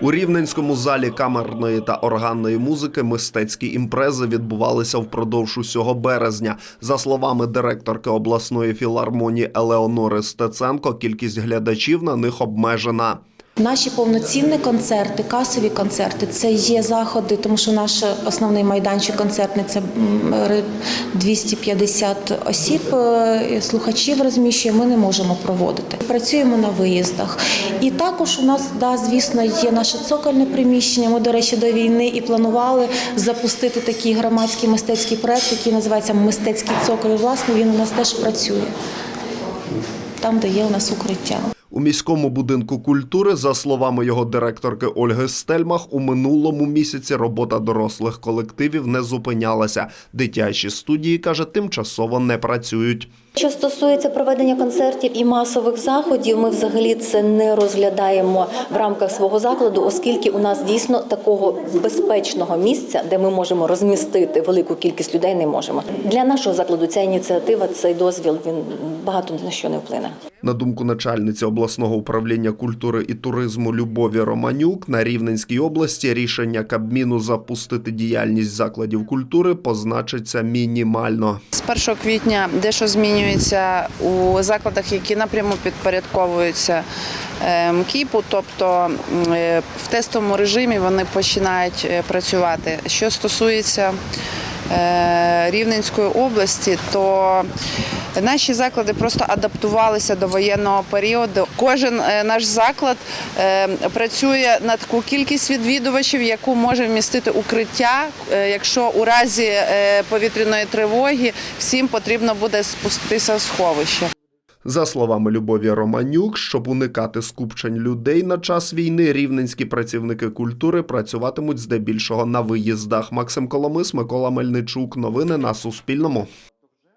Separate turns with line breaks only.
У рівненському залі камерної та органної музики мистецькі імпрези відбувалися впродовж усього березня. За словами директорки обласної філармонії Елеонори Стеценко, кількість глядачів на них обмежена.
Наші повноцінні концерти, касові концерти це є заходи, тому що наш основний майданчик концертний це 250 осіб, е, слухачів розміщує. Ми не можемо проводити. Працюємо на виїздах. І також у нас, да, звісно, є наше цокольне приміщення. Ми, до речі, до війни і планували запустити такий громадський мистецький проект, який називається Мистецький цоколь. Власне, він у нас теж працює. Там, де є у нас укриття.
У міському будинку культури, за словами його директорки Ольги Стельмах, у минулому місяці робота дорослих колективів не зупинялася. Дитячі студії каже, тимчасово не працюють.
Що стосується проведення концертів і масових заходів, ми взагалі це не розглядаємо в рамках свого закладу, оскільки у нас дійсно такого безпечного місця, де ми можемо розмістити велику кількість людей, не можемо. Для нашого закладу ця ініціатива, цей дозвіл він багато на що не вплине.
На думку начальниці обласного управління культури і туризму Любові Романюк, на Рівненській області рішення Кабміну запустити діяльність закладів культури позначиться мінімально.
З 1 квітня дещо змінюється у закладах, які напряму підпорядковуються МКІПу, тобто е, в тестовому режимі вони починають е, працювати. Що стосується е, Рівненської області, то наші заклади просто адаптувалися до воєнного періоду. Кожен е, наш заклад е, працює на таку кількість відвідувачів, яку може вмістити укриття. Е, Якщо у разі повітряної тривоги всім потрібно буде спуститися в сховище.
За словами Любові Романюк, щоб уникати скупчень людей на час війни, рівненські працівники культури працюватимуть здебільшого на виїздах. Максим Коломис, Микола Мельничук. Новини на Суспільному.